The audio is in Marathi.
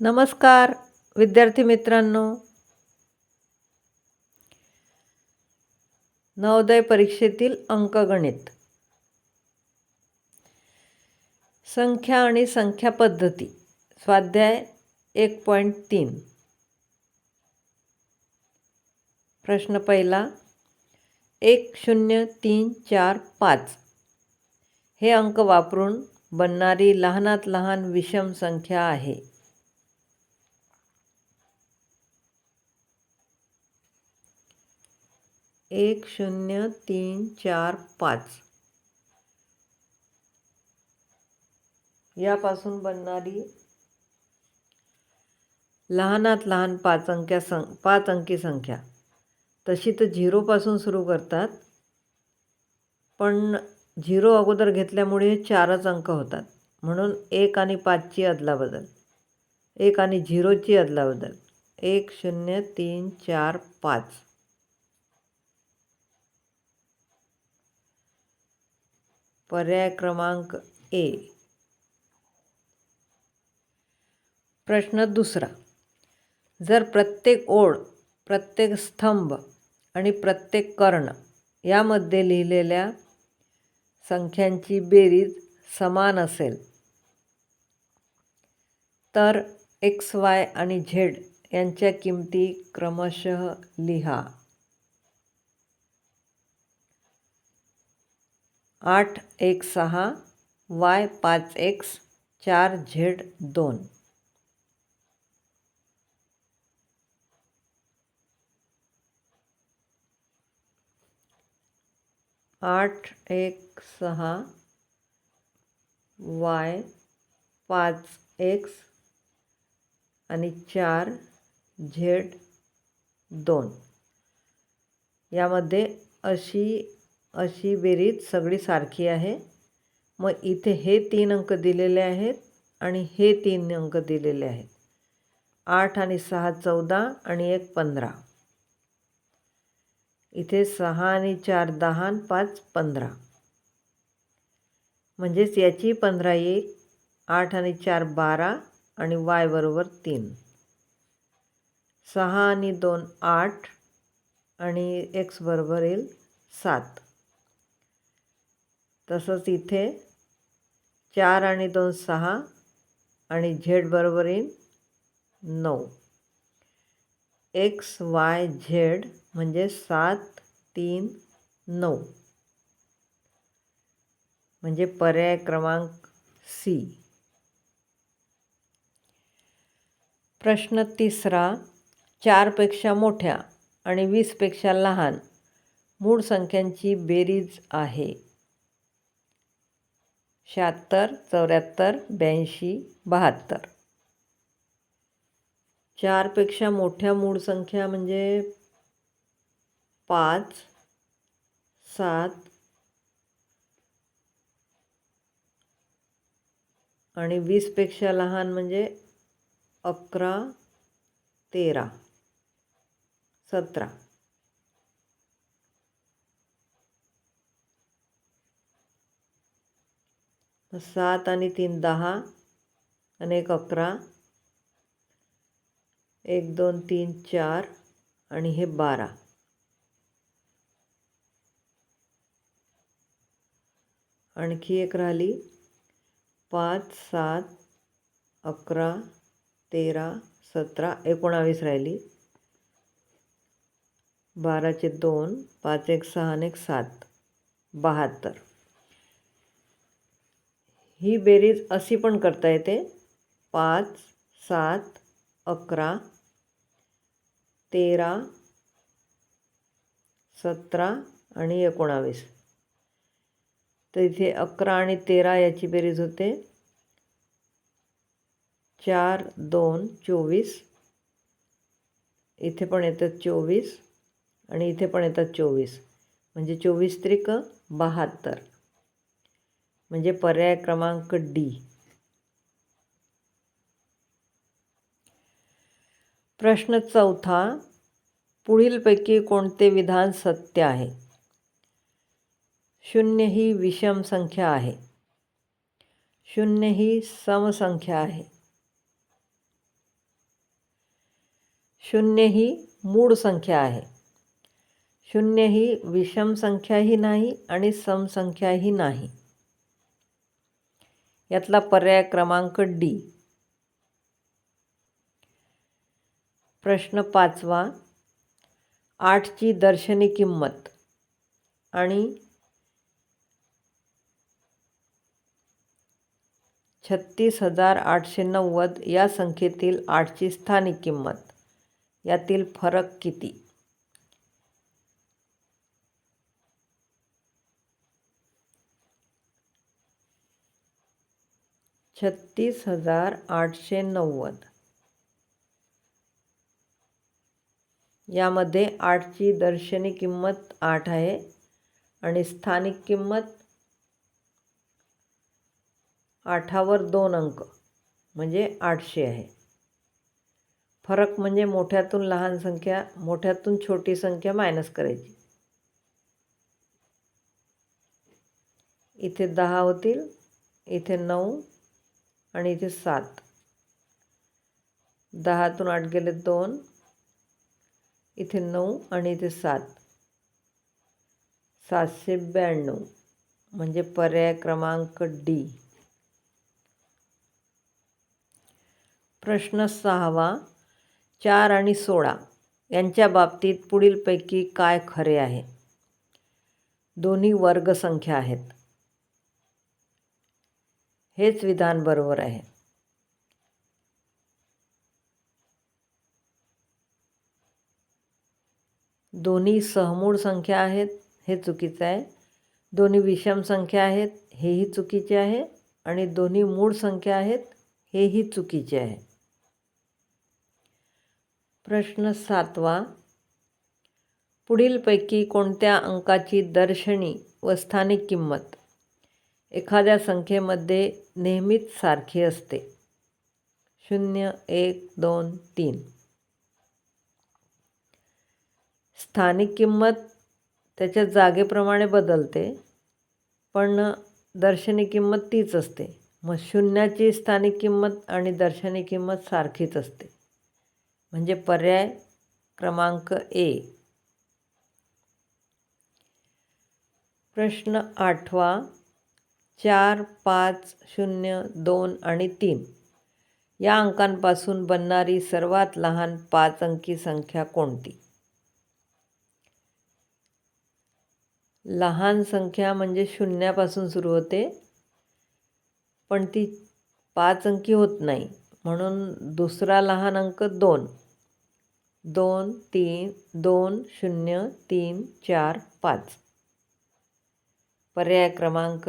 नमस्कार विद्यार्थी मित्रांनो. नवोदय परीक्षेतील अंकगणित. संख्या आणि संख्या पद्धती. स्वाध्याय एक पॉईंट तीन. प्रश्न पहिला एक शून्य तीन चार पाच. हे अंक वापरून बनणारी लहानात लहान विषम संख्या आहे. एक शून्य तीन चार पाच. यापासून बनणारी लहानात लहान पाच अंक्या सं पाच अंकी संख्या. तशी तर झिरोपासून सुरू करतात पण झिरो अगोदर घेतल्यामुळे चारच अंक होतात. म्हणून एक आणि पाचची अदलाबदल एक आणि झिरोची अदलाबदल एक शून्य तीन चार पाच. पर्याय क्रमांक ए. प्रश्न दुसरा. जर प्रत्येक ओळ प्रत्येक स्तंभ आणि प्रत्येक कर्ण यामध्ये लिहिलेल्या संख्यांची बेरीज समान असेल तर एक्स वाय आणि झेड यांच्या किमती क्रमशः लिहा. आठ एक सहा वाय पाच एक्स चार झेड दोन. आठ एक सहा वाय पाच एक्स आणि चार झेड दोन. यामध्ये अशी अशी बेरीज सगळी सारखी आहे. मग इथे हे तीन अंक दिलेले आहेत आणि हे तीन अंक दिलेले आहेत. आठ आणि सहा चौदा आणि एक पंधरा. इथे सहा आणि चार दहा आणि पाच पंधरा. म्हणजेच याची पंधरा येईल. आठ आणि चार बारा आणि वाय बरोबर तीन. सहा आणि दोन आठ आणि एक्स बरोबर येईल सात. तसंच इथे चार आणि दोन सहा आणि झेड बरोबर येईल नऊ. एक्स वाय झेड म्हणजे सात तीन नऊ. म्हणजे पर्याय क्रमांक सी. प्रश्न तिसरा चारपेक्षा मोठ्या आणि वीसपेक्षा लहान. मूळ संख्यांची बेरीज आहे. शहात्तर चौऱ्याहत्तर ब्याऐंशी बहात्तर. चारपेक्षा मोठ्या मूळ संख्या म्हणजे पाच सात आणि वीसपेक्षा लहान म्हणजे अकरा तेरा सतरा. सात आणि तीन दहा आणि एक अकरा. एक दोन तीन चार आणि हे बारा. आणखी एक राहिली. पाच सात अकरा तेरा सतरा एकोणावीस राहिली. बाराचे दोन पाच एक सहा आणि एक सात. बहात्तर. ही बेरीज अशी पण करता येते. पाच सात अकरा तेरा सतरा आणि एकोणावीस. तर इथे अकरा आणि तेरा याची बेरीज होते. चार दोन चोवीस. इथे पण येतात चोवीस आणि इथे पण येतात चोवीस. म्हणजे चोवीस त्रिक बहात्तर. म्हणजे पर्याय क्रमांक डी. प्रश्न चौथा, पुढीलपैकी कोणते विधान सत्य आहे? शून्य ही विषम संख्या आहे. शून्य ही समसंख्या आहे. शून्य ही मूळ संख्या आहे. शून्य ही विषम संख्या संख्याही नाही आणि समसंख्याही नाही. यातला पर्याय क्रमांक डी. प्रश्न पाचवा. आठची दर्शनी किंमत आणि छत्तीस हजार आठशे नव्वद या संख्येतील आठची स्थानिक किंमत. यातील फरक किती? छत्तीस हजार आठशे नव्वद. यामध्ये आठची दर्शनी किंमत आठ आहे आणि स्थानिक किंमत आठावर दोन अंक म्हणजे आठशे आहे. फरक म्हणजे मोठ्यातून लहान संख्या मोठ्यातून छोटी संख्या मायनस करायची. इथे दहा होतील इथे नऊ आणि इथे सात. दहातून आठ गेले दोन. इथे नऊ आणि इथे सात. सातशे ब्याण्णव. म्हणजे पर्याय क्रमांक डी. प्रश्न सहावा. चार आणि सोळा. यांच्या बाबतीत पुढीलपैकी काय खरे आहे? दोन्ही वर्गसंख्या आहेत. हेच विधान बरोबर आहे. दोन्ही सहमूळ संख्या आहेत हे चुकीचं आहे. दोन्ही विषम संख्या आहेत हेही चुकीचे आहे. आणि दोन्ही मूळ संख्या आहेत हेही चुकीचे आहे. प्रश्न सातवा. पुढीलपैकी कोणत्या अंकाची दर्शनी व स्थानिक किंमत? एखाद्या संख्येमध्ये नेहमीच सारखी असते. शून्य एक दोन तीन. स्थानिक किंमत त्याच्या जागेप्रमाणे बदलते पण दर्शनी किंमत तीच असते. मग शून्याची स्थानिक किंमत आणि दर्शनी किंमत सारखीच असते. म्हणजे पर्याय क्रमांक ए. प्रश्न आठवा. चार पाच शून्य दोन आणि तीन. या अंकांपासून बनणारी सर्वात लहान पाच अंकी संख्या कोणती? लहान संख्या म्हणजे शून्यापासून सुरू होते पण ती पाच अंकी होत नाही. म्हणून दुसरा लहान अंक दोन. दोन तीन दोन शून्य तीन चार पाच. पर्याय क्रमांक